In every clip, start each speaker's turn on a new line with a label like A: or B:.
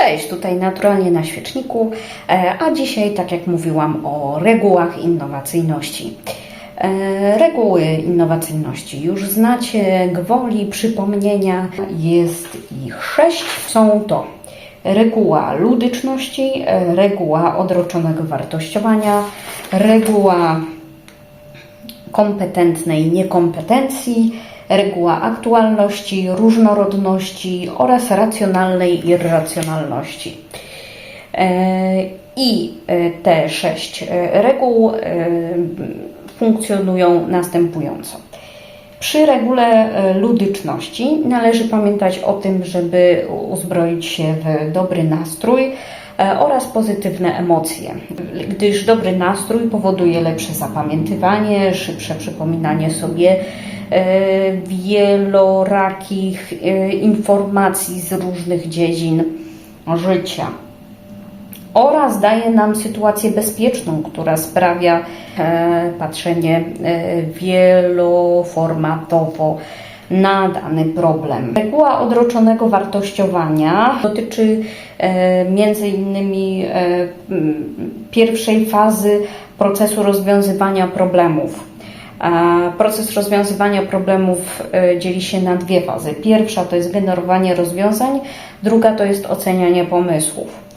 A: Cześć, tutaj naturalnie na świeczniku, e, a dzisiaj, tak jak mówiłam, o regułach innowacyjności. E, Reguły innowacyjności już znacie, gwoli przypomnienia, jest ich sześć. Są to reguła ludyczności, e, reguła odroczonego wartościowania, reguła kompetentnej niekompetencji, reguła aktualności, różnorodności oraz racjonalnej irracjonalności. E, I e, te sześć e, reguł funkcjonują następująco. Przy regule ludyczności należy pamiętać o tym, żeby uzbroić się w dobry nastrój oraz pozytywne emocje, gdyż dobry nastrój powoduje lepsze zapamiętywanie, szybsze przypominanie sobie e, wielorakich e, informacji z różnych dziedzin życia. Oraz daje nam sytuację bezpieczną, która sprawia e, patrzenie e, wieloformatowo na dany problem. Reguła odroczonego wartościowania dotyczy e, między innymi e, pierwszej fazy procesu rozwiązywania problemów. Proces rozwiązywania problemów e, dzieli się na dwie fazy. Pierwsza to jest generowanie rozwiązań, druga to jest ocenianie pomysłów.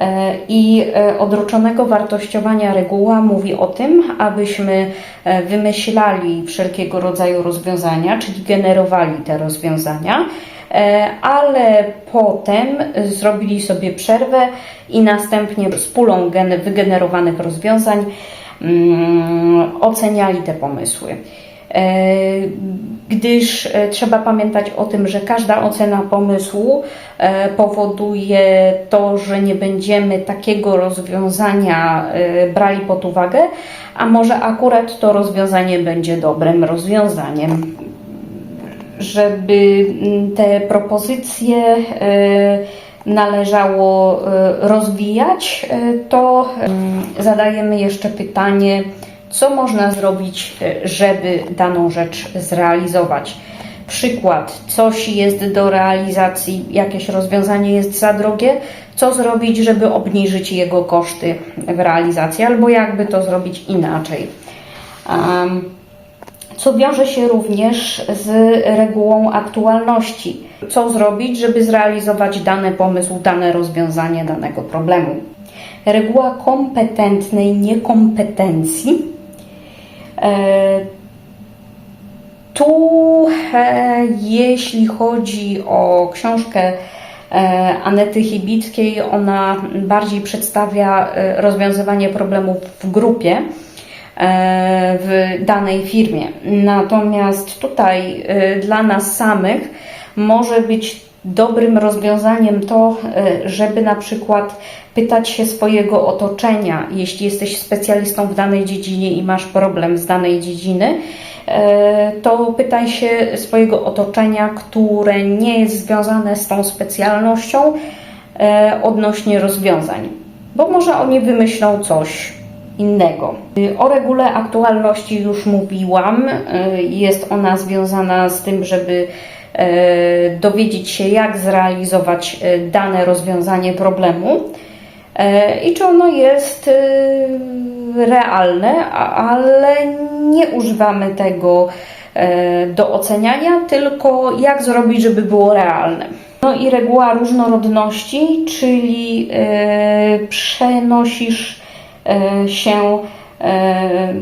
A: E, I e, odroczonego wartościowania reguła mówi o tym, abyśmy e, wymyślali wszelkiego rodzaju rozwiązania, czyli generowali te rozwiązania, ale potem zrobili sobie przerwę i następnie z pulą gen- wygenerowanych rozwiązań mm, oceniali te pomysły. E, Gdyż e, trzeba pamiętać o tym, że każda ocena pomysłu e, powoduje to, że nie będziemy takiego rozwiązania brali pod uwagę, a może akurat to rozwiązanie będzie dobrym rozwiązaniem. Żeby mm, te propozycje należało rozwijać, to mm, zadajemy jeszcze pytanie, co można zrobić, e, żeby daną rzecz zrealizować. Przykład, coś jest do realizacji, jakieś rozwiązanie jest za drogie, co zrobić, żeby obniżyć jego koszty w realizacji, albo jakby to zrobić inaczej. Co wiąże się również z regułą aktualności. Co zrobić, żeby zrealizować dany pomysł, dane rozwiązanie danego problemu. Reguła kompetentnej niekompetencji. E, tu, e, jeśli chodzi o książkę e, Anety Chybickiej, ona bardziej przedstawia rozwiązywanie problemów w grupie w danej firmie. Natomiast tutaj dla nas samych może być dobrym rozwiązaniem to, e, żeby na przykład pytać się swojego otoczenia, jeśli jesteś specjalistą w danej dziedzinie i masz problem z danej dziedziny, e, to pytaj się swojego otoczenia, które nie jest związane z tą specjalnością e, odnośnie rozwiązań, bo może oni wymyślą coś innego. O regule aktualności już mówiłam. Jest ona związana z tym, żeby dowiedzieć się, jak zrealizować e, dane rozwiązanie problemu e, i czy ono jest e, realne, ale nie używamy tego e, do oceniania, tylko jak zrobić, żeby było realne. No i reguła różnorodności, czyli e, przenosisz e, się e,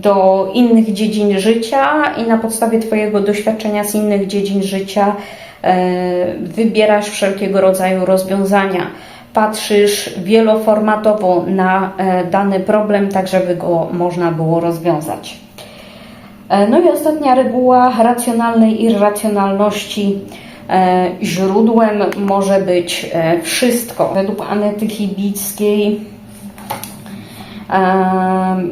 A: do innych dziedzin życia i na podstawie Twojego doświadczenia z innych dziedzin życia e, wybierasz wszelkiego rodzaju rozwiązania. Patrzysz wieloformatowo na e, dany problem, tak żeby go można było rozwiązać. E, No i ostatnia reguła racjonalnej irracjonalności. Źródłem może być wszystko. Według Anety Chybickiej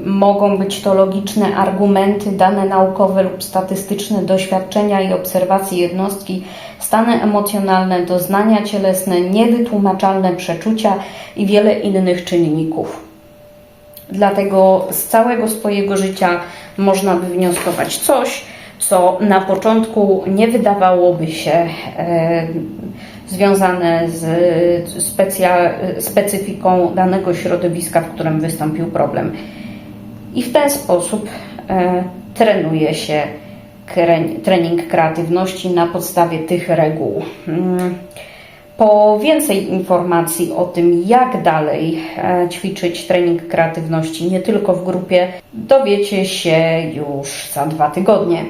A: mogą być to logiczne argumenty, dane naukowe lub statystyczne, doświadczenia i obserwacje jednostki, stany emocjonalne, doznania cielesne, niewytłumaczalne przeczucia i wiele innych czynników. Dlatego z całego swojego życia można by wnioskować coś, co na początku nie wydawałoby się związane z specja, specyfiką danego środowiska, w którym wystąpił problem. I w ten sposób e, trenuje się trening kreatywności na podstawie tych reguł. Mm. Po więcej informacji o tym, jak dalej e, ćwiczyć trening kreatywności, nie tylko w grupie, dowiecie się już za dwa tygodnie.